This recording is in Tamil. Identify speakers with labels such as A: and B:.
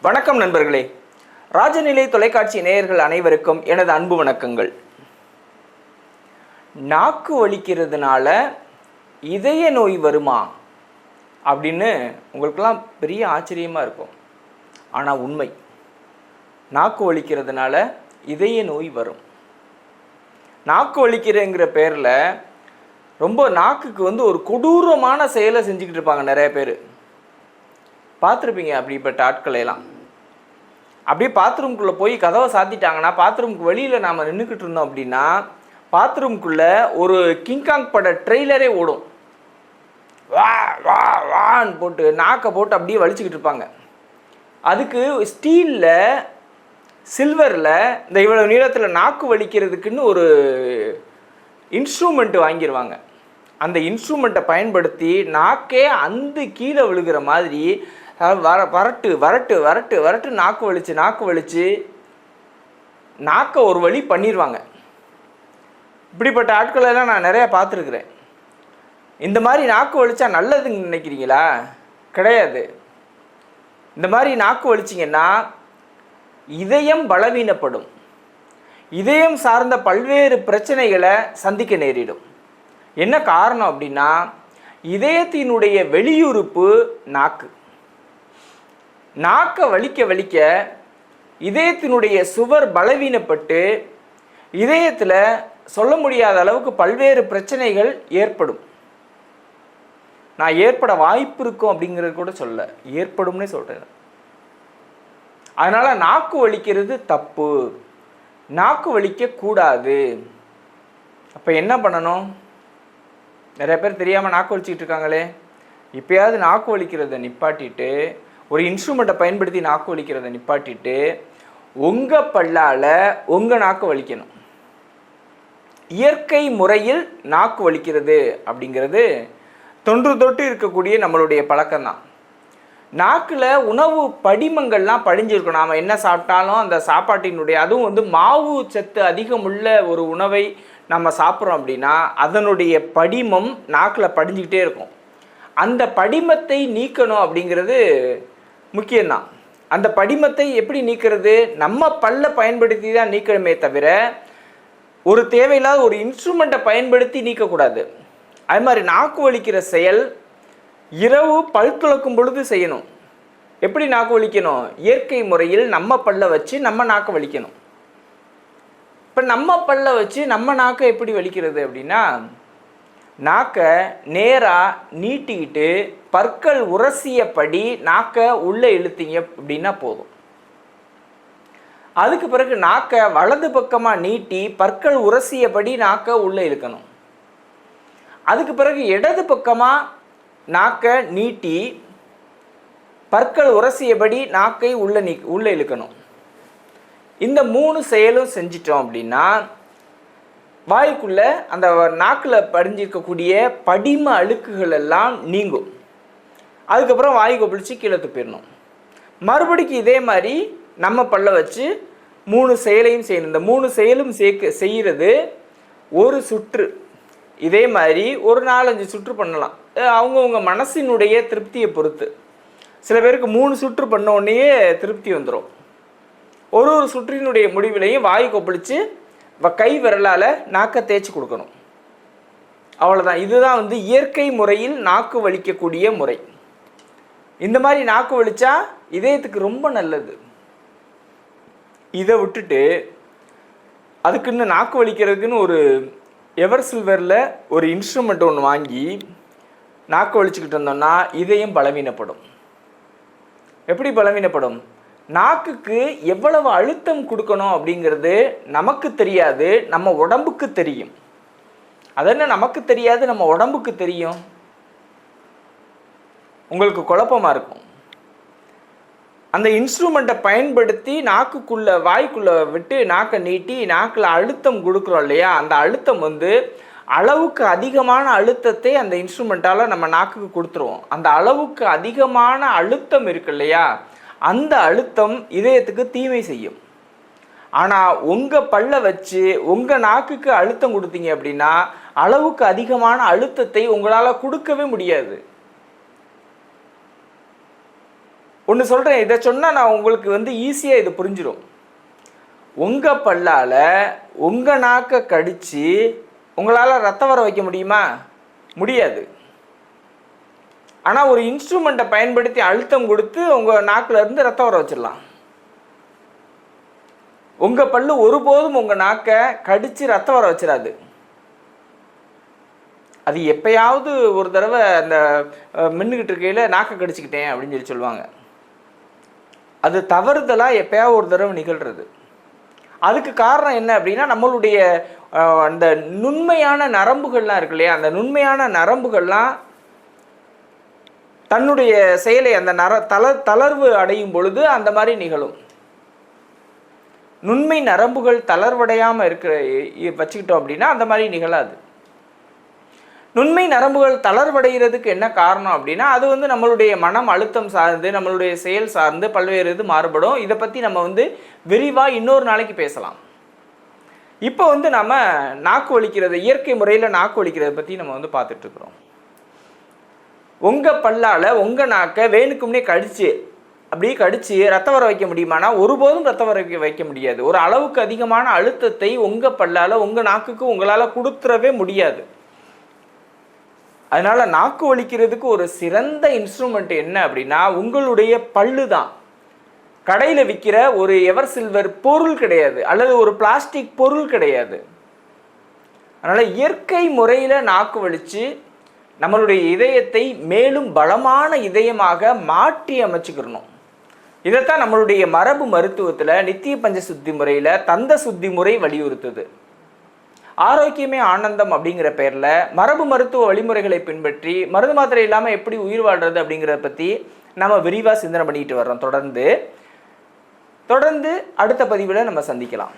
A: வணக்கம் நண்பர்களே. ராஜநிலை தொலைக்காட்சி நேயர்கள் அனைவருக்கும் எனது அன்பு வணக்கங்கள். நாக்கு வலிக்கிறதுனால இதய நோய் வருமா? அப்படின்னு உங்களுக்கெல்லாம் பெரிய ஆச்சரியமாக இருக்கும். ஆனால் உண்மை. நாக்கு வலிக்கிறதுனால இதய நோய் வரும். நாக்கு வலிக்கிறேங்கிற பேரில் ரொம்ப நாக்குக்கு வந்து ஒரு கொடூரமான செயலை செஞ்சுக்கிட்டு இருப்பாங்க நிறைய பேர். பார்த்துருப்பீங்க அப்படிப்பட்ட ஆட்களையெல்லாம். எல்லாம் அப்படியே பாத்ரூம்குள்ளே போய் கதவை சாத்திட்டாங்கன்னா பாத்ரூம்க்கு வெளியில் நாம் நின்றுக்கிட்டு இருந்தோம் அப்படின்னா பாத்ரூம்குள்ளே ஒரு கிங்காங் பட ட்ரெய்லரே ஓடும். வா வா வான்னு போட்டு நாக்கை போட்டு அப்படியே வலிச்சுக்கிட்டு இருப்பாங்க. அதுக்கு ஸ்டீலில் சில்வரில் இந்த இவ்வளோ நீளத்தில் நாக்கு வலிக்கிறதுக்குன்னு ஒரு இன்ஸ்ட்ருமெண்ட்டு வாங்கிடுவாங்க அந்த இன்ஸ்ட்ருமெண்ட்டை பயன்படுத்தி நாக்கே அந்த கீழே விழுகிற மாதிரி வர வரட்டு வரட்டு வரட்டு வரட்டு நாக்கு வலிச்சு நாக்கு வலிச்சு நாக்கை ஒரு வழி பண்ணிடுவாங்க இப்படிப்பட்ட ஆட்களை எல்லாம் நான் நிறையா பார்த்துருக்குறேன். இந்த மாதிரி நாக்கு வலிச்சா நல்லதுன்னு நினைக்கிறீங்களா? கிடையாது. இந்த மாதிரி நாக்கு வலிச்சிங்கன்னா இதயம் பலவீனப்படும். இதயம் சார்ந்த பல்வேறு பிரச்சனைகளை சந்திக்க நேரிடும். என்ன காரணம் அப்படின்னா இதயத்தினுடைய வெளியுறுப்பு நாக்கு. நாக்கை வலிக்க வலிக்க இதயத்தினுடைய சுவர் பலவீனப்பட்டு இதயத்தில் சொல்ல முடியாத அளவுக்கு பல்வேறு பிரச்சனைகள் ஏற்படும். நான் ஏற்பட வாய்ப்பு இருக்கும் அப்படிங்கிறது கூட சொல்ல. ஏற்படும்னே சொல்கிறேன் அதனால் நாக்கு வலிக்கிறது தப்பு. நாக்கு வலிக்க கூடாது. அப்போ என்ன பண்ணணும்? நிறைய பேர் தெரியாமல் நாக்கு வலிச்சிக்கிட்டு இருக்காங்களே. இப்போயாவது நாக்கு வலிக்கிறத நிப்பாட்டிட்டு ஒரு இன்ஸ்ட்ருமெண்ட்டை பயன்படுத்தி நாக்கு வலிக்கிறத நிப்பாட்டிட்டு உங்கள் பல்லால் உங்கள் நாக்கு வலிக்கணும். இயற்கை முறையில் நாக்கு வலிக்கிறது அப்படிங்கிறது தொன்று தொட்டு இருக்கக்கூடிய நம்மளுடைய பழக்கம்தான். நாக்கில் உணவு படிமங்கள்லாம் படிஞ்சிருக்கும். நாம் என்ன சாப்பிட்டாலும் அந்த சாப்பாட்டினுடைய அதுவும் வந்து மாவு சத்து அதிகமுள்ள ஒரு உணவை நம்ம சாப்பிட்றோம் அப்படின்னா அதனுடைய படிமம் நாக்கில் படிஞ்சுக்கிட்டே இருக்கும். அந்த படிமத்தை நீக்கணும் அப்படிங்கிறது முக்கியம்தான் அந்த படிமத்தை எப்படி நீக்கிறது? நம்ம பல்ல பயன்படுத்தி தான் நீக்கணுமே தவிர ஒரு தேவையில்லாத ஒரு இன்ஸ்ட்ருமெண்ட்டை பயன்படுத்தி நீக்கக்கூடாது. அது மாதிரி நாக்கு வலிக்கிற செயல் இரவு பல் துலக்கும் பொழுது செய்யணும். எப்படி நாக்கு வலிக்கணும்? இயற்கை முறையில் நம்ம பல்ல வச்சு நம்ம நாக்கு வலிக்கணும். இப்போ நம்ம பல்ல வச்சு நம்ம நாக்கை எப்படி வலிக்கிறது அப்படின்னா நாக்கை நேராக நீட்டிக்கிட்டு பற்கள் உரசியபடி நாக்கை உள்ளே இழுத்தீங்க அப்படின்னா போதும். அதுக்கு பிறகு நாக்கை வலது பக்கமாக நீட்டி பற்கள் உரசியபடி நாக்கை உள்ளே இழுக்கணும். அதுக்கு பிறகு இடது பக்கமாக நாக்கை நீட்டி பற்கள் உரசியபடி நாக்கை உள்ள நீ உள்ளே இழுக்கணும். இந்த மூணு செயலும் செஞ்சிட்டோம் அப்படின்னா வாய்க்குள்ளே அந்த நாக்கில் படிஞ்சிருக்கக்கூடிய படிம அழுக்குகள் எல்லாம் நீங்கும். அதுக்கப்புறம் வாய் கொப்பளிச்சு கீழே துப்பிடணும். மறுபடிக்கு இதே மாதிரி நம்ம பல்ல வச்சு மூணு செயலையும் செய்யணும். இந்த மூணு செயலும் சேர்க்க செய்கிறது ஒரு சுற்று. இதே மாதிரி ஒரு நாலஞ்சு சுற்று பண்ணலாம். அவங்கவுங்க மனசினுடைய திருப்தியை பொறுத்து. சில பேருக்கு மூணு சுற்று பண்ண உடனேயே திருப்தி வந்துடும் ஒரு ஒரு சுற்றினுடைய முடிவிலையும் வாய் கொப்பளிச்சு கை விரலால் நாக்கை தேய்ச்சி கொடுக்கணும். அவ்வளோதான் இதுதான் வந்து இயற்கை முறையில் நாக்கு வலிக்கக்கூடிய முறை. இந்த மாதிரி நாக்கு வலிச்சா இதயத்துக்கு ரொம்ப நல்லது. இதை விட்டுட்டு அதுக்குன்னு நாக்கு வலிக்கிறதுக்குன்னு ஒரு எவர் சில்வரில் ஒரு இன்ஸ்ட்ருமெண்ட் ஒன்று வாங்கி நாக்கு வலிச்சுக்கிட்டு இருந்தோம்னா இதயம் பலவீனப்படும். எப்படி பலவீனப்படும்? நாக்குக்கு எவ்வளவு அழுத்தம் கொடுக்கணும் அப்படிங்கிறது நமக்கு தெரியாது நம்ம உடம்புக்கு தெரியும். அதென்ன நமக்கு தெரியாது நம்ம உடம்புக்கு தெரியும்? உங்களுக்கு குழப்பமா இருக்கும். அந்த இன்ஸ்ட்ருமெண்ட்டை பயன்படுத்தி நாக்குக்குள்ள வாய்க்குள்ள விட்டு நாக்கை நீட்டி நாக்கில் அழுத்தம் கொடுக்குறோம் இல்லையா? அந்த அழுத்தம் வந்து அளவுக்கு அதிகமான அழுத்தத்தை அந்த இன்ஸ்ட்ருமெண்ட்டால் நம்ம நாக்குக்கு கொடுத்துருவோம். அந்த அளவுக்கு அதிகமான அழுத்தம் இருக்கு இல்லையா? அந்த அழுத்தம் இதயத்துக்கு தீமை செய்யும். ஆனால் உங்கள் பல்லை வச்சு உங்கள் நாக்குக்கு அழுத்தம் கொடுத்தீங்க அப்படின்னா அளவுக்கு அதிகமான அழுத்தத்தை உங்களால் கொடுக்கவே முடியாது. ஒன்று சொல்கிறேன் இதை சொன்னால் நான் உங்களுக்கு வந்து ஈஸியாக இது புரிஞ்சிடும் உங்கள் பல்லால் உங்கள் நாக்கை கடித்து உங்களால் ரத்தம் வர வைக்க முடியுமா? முடியாது. ஆனால் ஒரு இன்ஸ்ட்ருமெண்ட்டை பயன்படுத்தி அழுத்தம் கொடுத்து உங்கள் நாக்கிலேருந்து ரத்த ரத்தம் வர வச்சிடலாம். உங்கள் பல்லு ஒருபோதும் உங்கள் நாக்கை கடித்து ரத்தம் வர வச்சிடாது அது எப்பயாவது ஒரு தடவை அந்த மின்னுக்கிட்டு இருக்கையில் நாக்கை கடிச்சிக்கிட்டேன் அப்படின்னு சொல்லி சொல்லுவாங்க. அது தவறுதலாக எப்பயாவது ஒரு தடவை நிகழ்கிறது அதுக்கு காரணம் என்ன அப்படின்னா நம்மளுடைய அந்த நுண்மையான நரம்புகள்லாம் இருக்கு இல்லையா? அந்த நுண்மையான நரம்புகள்லாம் தன்னுடைய செயலை அந்த நர தள தளர்வு அடையும் பொழுது அந்த மாதிரி நிகழும். நுண்மை நரம்புகள் தளர்வடையாமல் இருக்கிற வச்சுக்கிட்டோம் அப்படின்னா அந்த மாதிரி நிகழாது. நுண்மை நரம்புகள் தளர்வடைகிறதுக்கு என்ன காரணம் அப்படின்னா அது வந்து நம்மளுடைய மனம் அழுத்தம் சார்ந்து நம்மளுடைய செயல் சார்ந்து பல்வேறு இது மாறுபடும். இதை பற்றி நம்ம வந்து விரிவாக இன்னொரு நாளைக்கு பேசலாம். இப்போ வந்து நம்ம நாக்கு ஒழிக்கிறது இயற்கை முறையில் நாக்கு வலிக்கிறத பற்றி நம்ம வந்து பார்த்துட்ருக்குறோம் உங்கள் பல்லால் உங்கள் நாக்கை வேணுக்கும்னே கடிச்சு அப்படியே கடிச்சு ரத்த வர வைக்க முடியுமானா ஒருபோதும் ரத்தம் வர வைக்க- வைக்க முடியாது. ஒரு அளவுக்கு அதிகமான அழுத்தத்தை உங்கள் பல்லால் உங்கள் நாக்குக்கு உங்களால் கொடுத்துறவே முடியாது. அதனால் நாக்கு வலிக்கிறதுக்கு ஒரு சிறந்த இன்ஸ்ட்ருமெண்ட் என்ன அப்படின்னா உங்களுடைய பல்லு தான் கடையில் விற்கிற ஒரு எவர் சில்வர் பொருள் கிடையாது அல்லது ஒரு பிளாஸ்டிக் பொருள் கிடையாது. அதனால் இயற்கை முறையில் நாக்கு வலித்து நம்மளுடைய இதயத்தை மேலும் பலமான இதயமாக மாற்றி அமைச்சுக்கிறணும். இதைத்தான் நம்மளுடைய மரபு மருத்துவத்தில் நித்திய பஞ்ச சுத்தி முறையில் தந்த சுத்தி முறை வலியுறுத்துது. ஆரோக்கியமே ஆனந்தம் அப்படிங்கிற பேரில் மரபு மருத்துவ வழிமுறைகளை பின்பற்றி மருந்து மாத்திரை இல்லாமல் எப்படி உயிர் வாழ்றது அப்படிங்கிறத பற்றி நம்ம விரிவாக சிந்தனை பண்ணிட்டு வர்றோம். தொடர்ந்து தொடர்ந்து அடுத்த பதிவில் நம்ம சந்திக்கலாம்.